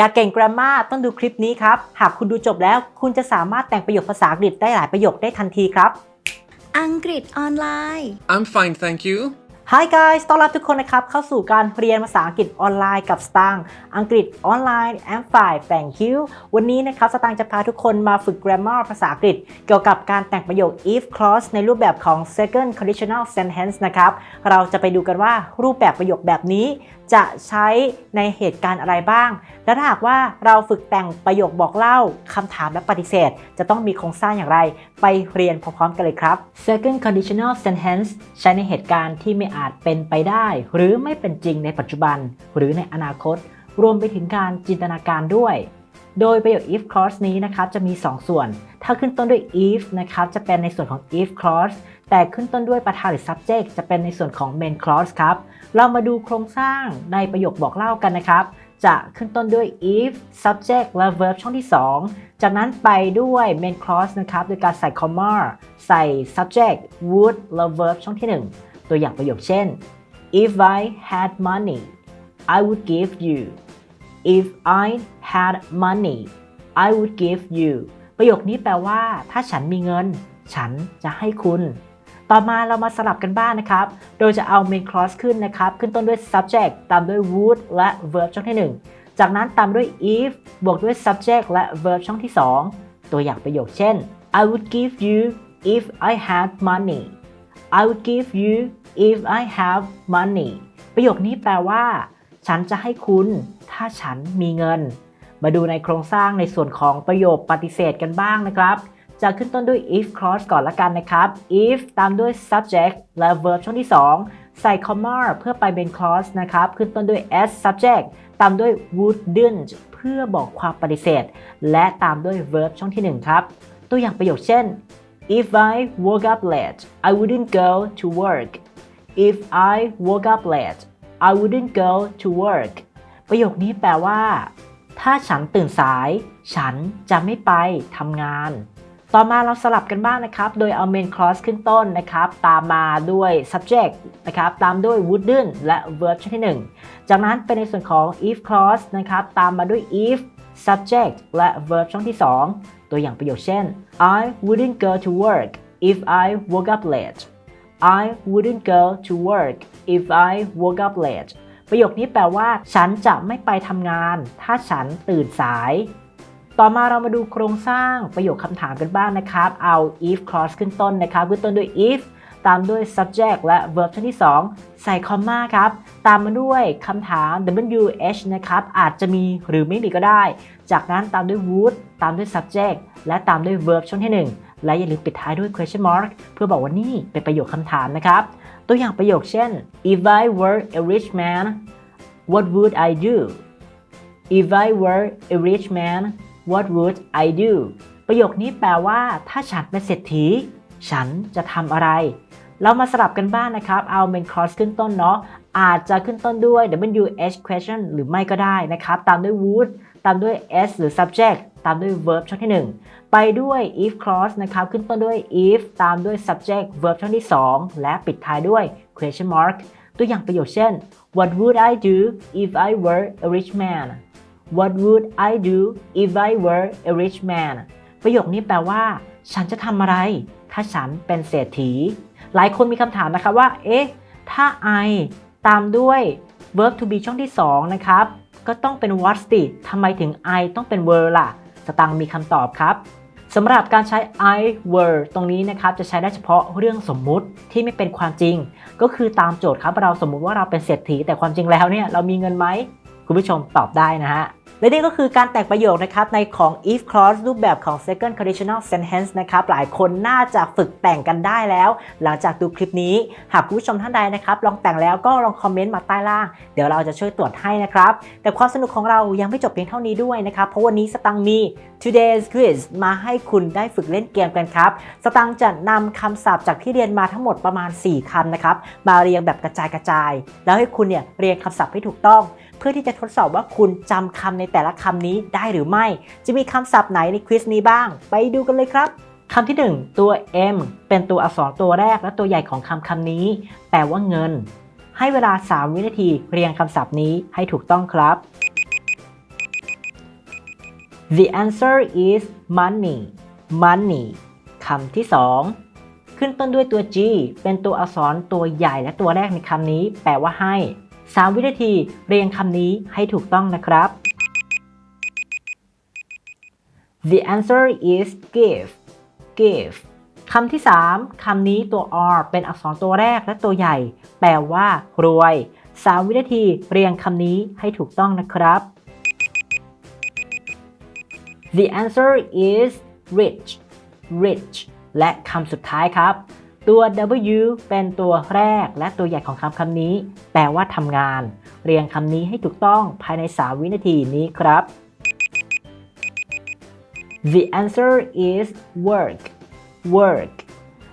อยากเก่ง grammar ต้องดูคลิปนี้ครับ หากคุณดูจบแล้ว คุณจะสามารถแต่งประโยคภาษาอังกฤษได้หลายประโยคได้ทันทีครับ อังกฤษออนไลน์ I'm fine, thank you. Hi guys ต้อนรับทุกคนนะครับ เข้าสู่การเรียนภาษาอังกฤษออนไลน์กับสตางค์อังกฤษออนไลน์ and fine thank you วันนี้นะครับสตางค์จะพาทุกคนมาฝึก grammar ภาษาอังกฤษ เกี่ยวกับการแต่งประโยค if clause ในรูปแบบของ second conditional sentence นะครับ เราจะไปดูกันว่ารูปแบบประโยคแบบนี้ จะใช้ในเหตุการณ์อะไรบ้าง และถ้าหากว่าเราฝึกแต่งประโยคบอกเล่าคำถามและปฏิเสธ จะต้องมีโครงสร้างอย่างไร ไปเรียนพร้อมๆกันเลยครับ second conditional sentence ใช้ในเหตุการณ์ที่ไม่อาจเป็นไปได้ หรือไม่เป็นจริงในปัจจุบัน หรือในอนาคต รวมไปถึงการจินตนาการด้วย โดยประโยค if clause นี้นะครับจะมี 2 ส่วน ถ้าขึ้นต้นด้วย if นะครับจะเป็นในส่วนของ if clause แต่ขึ้นต้นด้วยประธานหรือ subject จะเป็นในส่วนของ main clause ครับ เรามาดูโครงสร้างในประโยคบอกเล่ากันนะครับ จะขึ้นต้นด้วย if subject และ verb ช่องที่ 2 จากนั้นไปด้วย main clause นะครับ โดยการใส่ comma ใส่ subject would และ verb ช่องที่ 1 ตัวอย่างประโยคเช่น if I had money I would give you if I had money I would give you ประโยคนี้แปลว่า ถ้าฉันมีเงิน ฉันจะให้คุณ ต่อมาเรามาสลับกันบ้างนะครับ โดยจะเอา main clause ขึ้นนะครับ ขึ้นต้นด้วย subject ตามด้วย would และ verb ช่องที่ 1 จากนั้นตามด้วย if บวกด้วย subject และ verb ช่องที่ 2 ตัวอย่างประโยคเช่น I would give you if I had money I would give you if I have money ประโยคนี้แปลว่า ฉันจะให้คุณ ถ้าฉันมีเงิน มาดูในโครงสร้างในส่วนของประโยคปฏิเสธกันบ้างนะครับ จะขึ้นต้นด้วย if clause ก่อนละกันนะครับ if ตามด้วย subject และ verb ช่องที่ 2 ใส่ comma เพื่อไปเป็น clause นะครับ ขึ้นต้นด้วย as subject ตามด้วย wouldn't เพื่อบอกความปฏิเสธ และตามด้วย verb ช่องที่ 1 ครับ ตัวอย่างประโยคเช่น if I woke up late I wouldn't go to work if I woke up late I wouldn't go to work ประโยคนี้แปลว่า ถ้าฉันตื่นสาย ฉันจะไม่ไปทำงาน ต่อมาเราสลับกันบ้างนะครับ โดยเอา main clause ขึ้นต้นนะครับ ตามมาด้วย subject นะครับ ตามด้วย wouldn't และ verb ช่องที่ 1 จากนั้นเป็นในส่วนของ if clause นะครับ ตามมาด้วย if subject และ verb ช่องที่ 2 ตัวอย่างประโยคเช่น I wouldn't go to work if I woke up late I wouldn't go to work if I woke up late ประโยคนี้แปลว่า ฉันจะไม่ไปทำงาน ถ้าฉันตื่นสาย ต่อมาเรามาดูโครงสร้างประโยคคำถามกันบ้างนะครับ เอา if clause ขึ้นต้นนะครับ ขึ้นต้นด้วย if ตามด้วย subject และ verb ช่องที่ 2 ใส่ comma ครับ ตามมาด้วยคำถาม wh นะครับ อาจจะมีหรือไม่มีก็ได้ จากนั้นตามด้วย would ตามด้วย subject และตามด้วย verb ช่องที่ 1 และอย่าลืมปิดท้ายด้วย question mark เพื่อบอกว่านี่เป็นประโยคคำถามนะครับ ตัวอย่างประโยคเช่น if I were a rich man what would I do if I were a rich man what would I do ประโยคนี้แปลว่าถ้าฉันเป็นเศรษฐี ฉันจะทำอะไร เรามาสลับกันบ้างนะครับ เอา main clause ขึ้นต้นเนาะอาจจะขึ้นต้นด้วย WH question หรือไม่ก็ได้นะครับ ตามด้วย would ตามด้วย s หรือ subject ตามด้วย verb ช่องที่ 1 ไปด้วย if clause นะครับ ขึ้นต้นด้วย if ตามด้วย subject verb ช่องที่ 2 และปิดท้ายด้วย question mark ตัวอย่างประโยคเช่น What would I do if I were a rich man What would I do if I were a rich man ประโยคนี้แปลว่า ฉันจะทำอะไร ถ้าฉันเป็นเศรษฐี หลายคนมีคำถามนะครับว่า เอ๊ะ ถ้า I ตามด้วย verb to be ช่องที่ 2 นะครับ ก็ต้องเป็น what สิทำไมถึง I ต้องเป็น were ล่ะ สตังมีคำตอบครับสำหรับการใช้ I were ตรงนี้นะครับจะใช้ได้เฉพาะเรื่องสมมุติที่ไม่เป็นความจริง ก็คือตามโจทย์ครับเราสมมุติว่าเราเป็นเศรษฐีแต่ความจริงแล้วเนี่ยเรามีเงินไหมคุณผู้ชมตอบได้นะฮะ และนี่ก็คือการแต่งประโยคนะครับในของ if clause รูปแบบของ second conditional sentence นะครับหลายคนน่าจะฝึกแต่งกันได้แล้ว หลังจากดูคลิปนี้ หากคุณผู้ชมท่านใดนะครับลองแต่งแล้วก็ลองคอมเมนต์มาใต้ล่าง เดี๋ยวเราจะช่วยตรวจให้นะครับ แต่ความสนุกของเรายังไม่จบเพียงเท่านี้ด้วยนะครับ เพราะวันนี้สตังมี today's quiz มาให้คุณได้ฝึกเล่นเกมกันครับสตังจะนำคำศัพท์จากที่เรียนมาทั้งหมดประมาณ 4คำนะครับมาเรียงแบบกระจายกระจาย แล้วให้คุณเนี่ยเรียงคำศัพท์ให้ถูกต้อง เพื่อที่จะทดสอบว่าคุณจำคำในแต่ละคำนี้ได้หรือไม่ จะมีคำศัพท์ไหนในควิสนี้บ้าง ไปดูกันเลยครับคำที่ 1 ตัว M เป็นตัวอักษรตัวแรกและตัวใหญ่ของคำคำนี้ แปลว่าเงิน ให้เวลา 3 วินาทีเรียงคำศัพท์นี้ให้ถูกต้องครับ The answer is money money คำที่สองขึ้นต้นด้วยตัว G เป็นตัวอักษรตัวใหญ่และตัวแรกในคำนี้ แปลว่าให้ 3 วินาทีเรียงคำนี้ให้ถูกต้องนะครับ The answer is give give คำที่ 3 คำนี้ตัว R เป็นอักษรตัวแรกและตัวใหญ่ แปลว่ารวย 3 วินาทีเรียงคำนี้ให้ถูกต้องนะครับ The answer is rich rich และคำสุดท้ายครับ ตัว W เป็นตัวแรกและตัวใหญ่ของคำคำนี้ แปลว่าทำงาน เรียงคำนี้ให้ถูกต้องภายใน 3 วินาทีนี้ครับ The answer is work work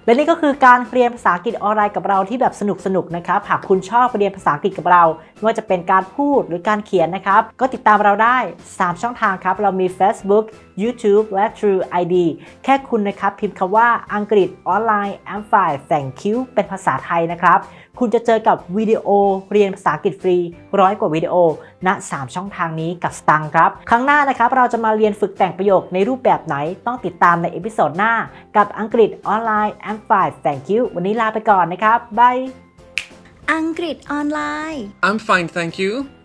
และนี่ก็คือการเรียนภาษาอังกฤษออนไลน์กับเราที่แบบสนุกๆนะครับหากคุณชอบเรียนภาษาอังกฤษกับเราไม่ว่าจะเป็นการพูดหรือการเขียนนะครับ ก็ติดตามเราได้ 3 ช่องทางครับ เรามี Facebook YouTube และ True ID แค่คุณนะครับ พิมพ์คำว่าอังกฤษออนไลน์ a m p h i thank you เป็นภาษาไทยนะครับ คุณจะเจอกับวิดีโอเรียนภาษาอังกฤษฟรีร้อยกว่าวิดีโอณ3ช่องทางนี้กับสตังค์ครับ ครั้งหน้านะครับ เราจะมาเรียนฝึกแต่งประโยคในรูปแบบไหนต้องติดตามในเอพิโซดหน้า กับอังกฤษออนไลน์ a m p h i thank you วันนี้ลาไปก่อนนะครับบายอังกฤษออนไลน์ I'm fine, thank you.